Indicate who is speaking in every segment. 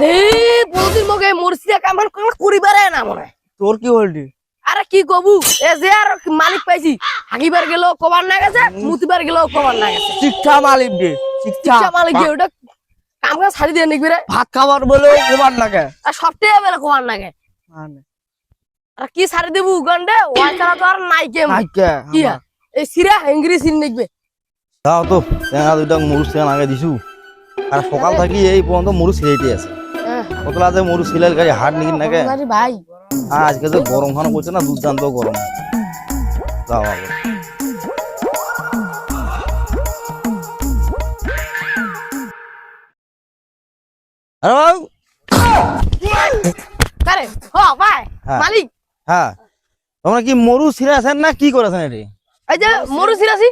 Speaker 1: ধে প্রতিদিন মগে মরছি কামান কামান করিবারে না মনে।
Speaker 2: তোর কি হলটি
Speaker 1: আরে কি কবু এ যে আর মালিক পাইছি হাগিবার গেল কবার না গেছে মুতিবার গেল কবার না গেছে
Speaker 2: শিক্ষা মালিক দে শিক্ষা।
Speaker 1: মালিক দিয়ে ওটা কাম কাজ ছাড়ি দিয়ে নিবি রে
Speaker 2: ভাত খাবার বলেও কবার লাগে
Speaker 1: আর সবটাই বেলা কবার না গে আর কি ছাড়ি দিব উগান্ডে ওয়াই ছাড়া তো আর নাই কে কি আর? এই সিরা হেঙ্গরি সিন নিকবে
Speaker 3: তাও তো চেঙা দুইটা মরু চেঙা আগে দিছু। আর সকাল থাকি এই পর্যন্ত মরু সিলাইতে আছে। কতলা যে মরু সিলাইল গাড়ি হাট নিকি নাকি
Speaker 1: আরে ভাই।
Speaker 3: আর আজকে যে গরম খানো না দুর্দান্ত গরম। যাও আগে। আরে বাবু?
Speaker 1: কারে? হ ভাই
Speaker 3: হ্যাঁ।
Speaker 1: মালিক।
Speaker 3: হ্যাঁ। তোমরা কি মরু আছেন না কি করেছেন এটি?
Speaker 1: এই যে মরু সিরাসি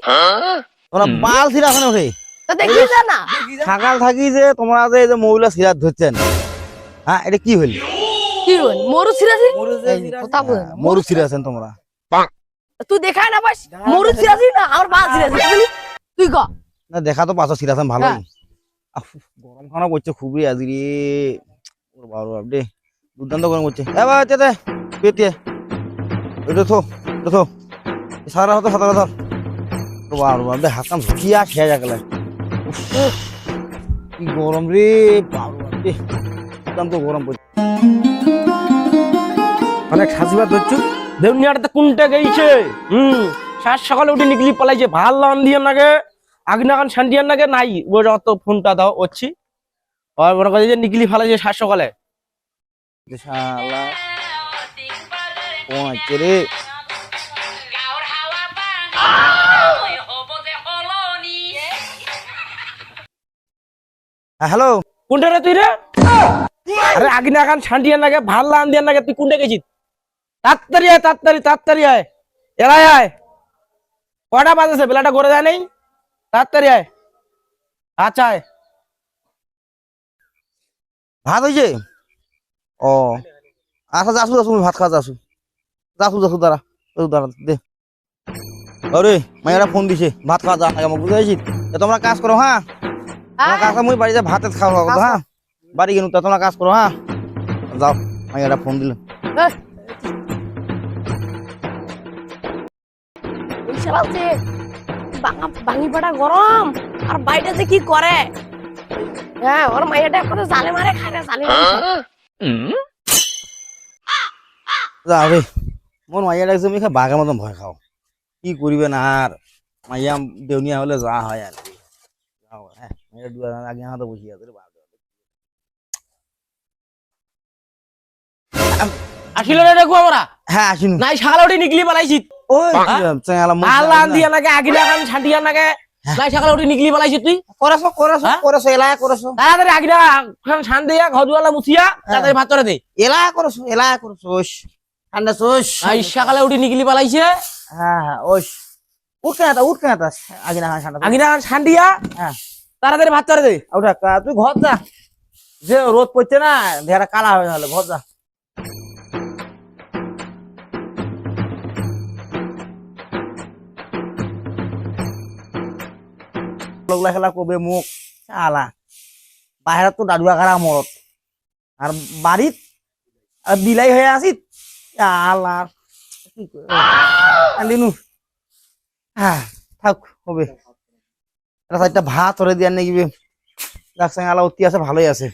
Speaker 3: তোমরা পাল ওঠে
Speaker 1: তো দেখি না।
Speaker 3: সকাল থাকি যে তোমরা যে এই যে মহিলা সিরাত ধরছেন। হ্যাঁ এটা কি হইল?
Speaker 1: কি হল মরু সিরাসি কথা বল
Speaker 3: মরু ছিঁড়ে আছেন তোমরা
Speaker 1: তুই দেখাই না পাস? মরু না আমার সিরাসি তুই- তুই ক?
Speaker 3: না দেখা তো পাঁচশো ছিঁড়াছেন ভালোই।
Speaker 1: হ্যাঁ।
Speaker 3: আফ, গরম খানা করছে খুবই আজ রে। ওর বাবা বাপ রে দুর্দান্ত গরম করছে। চেতে পেতে এটা থো এটা থো। সারা হতো সাঁতার ধর। ওর বাবা বাপ রে হাত কান ঝুঁকিয়া খেয়ে যাকলে কি গরম রে বাবা বাপ রে। দুর্দান্ত গরম পড়ছে।
Speaker 4: অনেক সাজিবার ধরছু দেউনিয়াটাতে কোনটা গেইছে? হুম সাত সকালে উঠে নিকলি পালাইছে। ভালো লান দিয়ে নাগে আগনাগান শান্তিয়ার নাগে নাই। ওর অত ফোনটা দাও ওচ্ছি। আর মনে করে যে নিকলি ফালাইছে সাত সকালে।
Speaker 3: শালা কোন রে। হ্যাঁ, হ্যালো।
Speaker 4: কোনটা রে তুই রে? আরে আগনাগান শান্তিয়ার নাগে ভালো লান দিয়ে নাগে তুই কোনটা গেছিস? তাড়াতাড়ি আয় তাড়াতাড়ি তাড়াতাড়ি আয়। এলাই আয়। কটা বাজেছে বেলাটা করে যায় নেই? তাড়াতাড়ি আয়। আচ্ছা আয়।
Speaker 3: ভাত হয়েছে ও। আচ্ছা যাসু যাসু ভাত খাওয়া যাসু যাসু যাসু দাঁড়া। দাঁড়া দে। আরে মাইয়ারা ফোন দিছে ভাত খাওয়া যা আমাকে বুঝে তোমরা কাজ করো হ্যাঁ? কাজ করো, মুই বাড়িতে ভাতে খাওয়া হ্যাঁ? বাড়ি গেলু তা তোমরা কাজ করো হ্যাঁ? যাও মাইয়ারা ফোন দিল
Speaker 1: ওই শালা যে বাঙা ভাঙি পাটা গরম আর বাইরে যে কি করে? হ্যাঁ ওর মাইয়াটা কত জালে মারে খায় না জালে
Speaker 3: যা রে মোর মাইয়াটা তুমি খা বাঘের মতন ভয় খাও। কি করিবে না আর মাইয়া দেউনিয়া হলে যা হয় আর কি। যাও, হ্যাঁ মাইয়া দুয়া আগে হাতে বসিয়ে আছে রে বাপ রে।
Speaker 4: আসিল রে দেখো আমরা।
Speaker 3: হ্যাঁ আসুন।
Speaker 4: নাই সকালে উঠে নিকলি
Speaker 3: ওই
Speaker 4: শান্তিয়ার নাগে নাই সকালে উঠে নিকলি তুই।
Speaker 2: করেছ করেছ
Speaker 4: হ্যাঁ?
Speaker 2: করেছ এলাকা করেছ।
Speaker 4: তাড়াতাড়ি আগিনা শান দিয়া ঘর দুয়ালা মুছিয়া তাড়াতাড়ি ভাত দে।
Speaker 2: এলাকা করেছ এলাকা করেছ ওস ঠান্ডা সোস
Speaker 4: নাই সকালে উঠে নিকলি
Speaker 2: হ্যাঁ হ্যাঁ ওস
Speaker 4: আগিনা
Speaker 2: হ্যাঁ।
Speaker 4: তাড়াতাড়ি ভাত দে।
Speaker 2: তুই ঘর যা। যে রোদ পড়ছে না দেহটা কালা হয়ে গেল ঘর যা। লগলা খেলা কবে মোক আলা। বাহিৰত তো দাদুয়া খারা মরত আর বাড়িত বিলাই হয়ে আসিত আলা। কি করে আলিনু হ্যাঁ থাক হবে এটা চারটা ভাত ধরে দিয়ার নাকি দেখছেন আলা অতি আছে ভালোই আছে।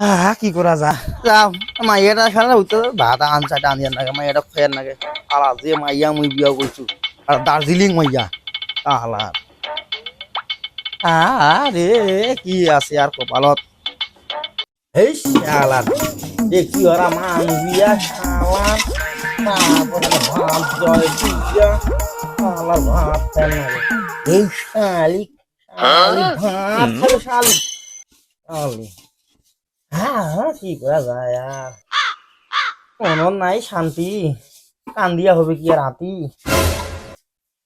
Speaker 2: আহ, কি করা যা। মাইয়াটা খেলা হইতে ভাত আন চারটা আনিয়ার নাগে মাইয়াটা খয়ার নাগে আলা যে মাইয়া মুই বিয়া করছ আর দার্জিলিং মাইয়া। আলা। আরে কি আছে আর কপালত? এই শালার দেখি ওরা মান বিয়া শালার তারপরে ভাত জয় দিয়া শালার ভাত খায় এই শালি শালি ভাত খাবে শালি। শালি। হ্যাঁ হ্যাঁ, কি করা যায় আর? কোনো নাই শান্তি। কান্দিয়া হবে কি আর হাতি?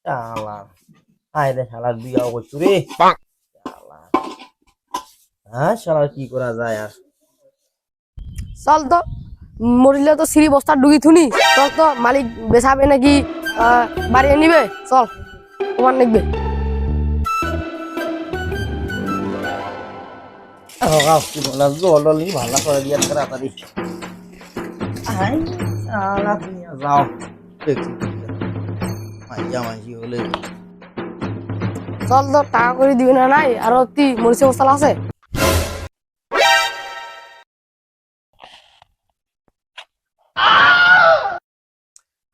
Speaker 2: শালা। আয় রে শালার বিয়া করছু রে। হ্যাঁ শালার কি করা যায় আর?
Speaker 1: চল তো মরিলে তো সিঁড়ি বস্তা ডুগি থুনি। চল তো মালিক বেচাবে নাকি বাড়ি নিবে চল তোমার নিবে
Speaker 3: কি ভালো করে দিয়া তাড়াতাড়ি। যাও।
Speaker 1: চল তো টাকা করে দিবি না নাই? আর তুই মরিচে মশলা আছে?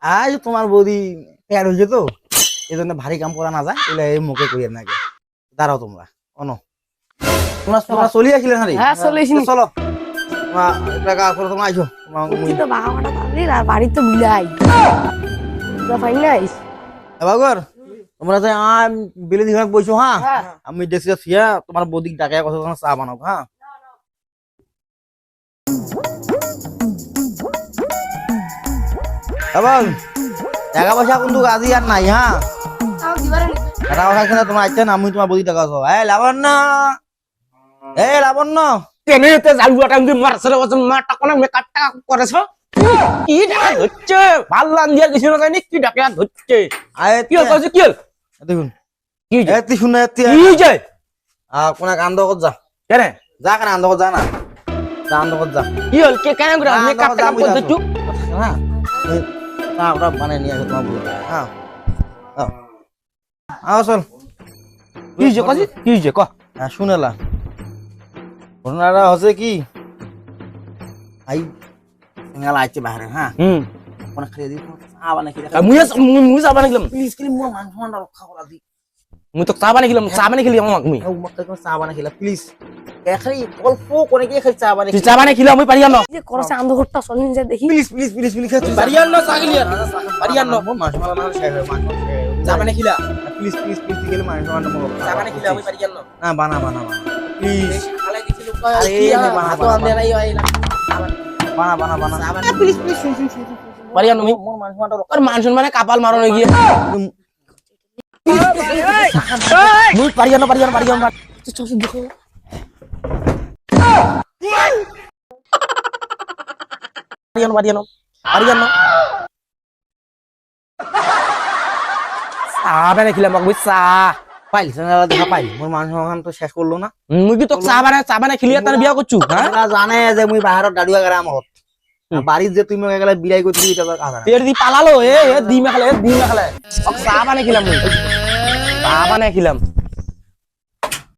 Speaker 3: আজ তোমার বৌদি পেয়ার হয়েছে তো এই জন্য ভারী কাম করা না যায় এই মুখে করিয়ে নাকি দাঁড়াও তোমরা অনো। তোমরা তোমরা চলি আসলে না রে?
Speaker 1: হ্যাঁ, চলে
Speaker 3: তোমরা করো তোমরা তোমরা
Speaker 1: তো আর তো বিলাই। নাই
Speaker 3: তোমরা আম বিলে দিঘাত বইছো হ্যাঁ?
Speaker 1: হ্যাঁ।
Speaker 3: আমি দেখছি তোমার বৌদিক ডাকে কথা চা বানাও হ্যাঁ? এবং টাকা পয়সা কিন্তু আজি আর নাই হ্যাঁ
Speaker 1: নি।
Speaker 3: টাকা পয়সা কিনা তোমার আইছেন আমি তোমার বৌদি টাকা আছো এই লাবণ্য! এই লাবণ্য!
Speaker 4: টেনে তে জালু আটা আমি মারছরে ওজন মাটা কোন মে কাটটা করেছ কি ডাকা ধরছে ভালো লান দিয়া কিছু না জানি? কি ডাকা ধরছে
Speaker 3: আয়
Speaker 4: কি কইছে কি
Speaker 3: দেখুন।
Speaker 4: কি হইছে?
Speaker 3: এতি শুনে এতি
Speaker 4: কি হইছে
Speaker 3: আ কোনা কান্দ কত যা?
Speaker 4: কেন?
Speaker 3: যা কেন আন্দ কত যা না? যা আন্দ কত যা?
Speaker 4: কি হল? কে কেন করে মে কাটটা কই দছু
Speaker 3: হ্যাঁ না ওটা বানাই নিয়ে আসো তোমার বৌদি হ্যাঁ। আও আও
Speaker 4: কি হইছে? কইছে কি হইছে? ক।
Speaker 3: হ্যাঁ শুনেলা ঘটনাটা হচ্ছে কি? আই সিঙ্গালা আইছে বাইরে হ্যাঁ।
Speaker 4: হুম।
Speaker 3: কোনা চা বানাই খেয়ে
Speaker 4: মুই মুই চা বানাই গেলাম
Speaker 3: প্লিজ খালি মোর মান সম্মান রক্ষা করা দি
Speaker 4: মুই তো চা বানাই গেলাম চা বানাই খেলি আমাক মুই।
Speaker 3: ও মত চা বানাই খেলা প্লিজ। খালি অল্প করে কি খালি চা বানাই
Speaker 4: তুই চা বানাই খেলি আমি পারি
Speaker 1: যে করছে আন্ধঘরটা চলিন যে দেখি।
Speaker 3: প্লিজ প্লিজ প্লিজ প্লিজ খালি
Speaker 4: না চা খেলি না।
Speaker 3: মোর মান না শেষ হয় মান
Speaker 4: চা বানাই খেলা।
Speaker 3: প্লিজ প্লিজ প্লিজ গেলে মান সম্মান মোর
Speaker 4: চা বানাই খেলি আমি পারি না।
Speaker 3: না বানা বানা বানা। প্লিজ
Speaker 4: খালাই দিছিল
Speaker 3: আরে বানা
Speaker 4: হাতো আন্দে নাই আইলা
Speaker 3: বানা বানা বানা। প্লিজ প্লিজ শুন শুন শুন
Speaker 4: পারি না
Speaker 3: মোর মান সম্মান
Speaker 4: আর মানুষ মানে কাপাল মারো নাকি মুই পারি না পারি না পারি না না না পারি না চা বানাই খেলাম মুই চা
Speaker 3: পাইল সিঙ্গালা দেখা পাইল। মোর মান সম্মান তো শেষ করল না।
Speaker 4: মুই কি তোক চা বানাই চা বানাই খেলিয়া তার বিয়া করছু হ্যাঁ
Speaker 3: তারা জানে যে মুই বাহিৰত দাদুয়া গেলা আমত বাৰীত যে তুমি একেবাৰে বিলাই দিবি এটা কথা
Speaker 4: তের দি পালালো এ দি মেখালে এ দি মেখালে। চা বানাই খেলাম মুই। চা বানাই খেলাম।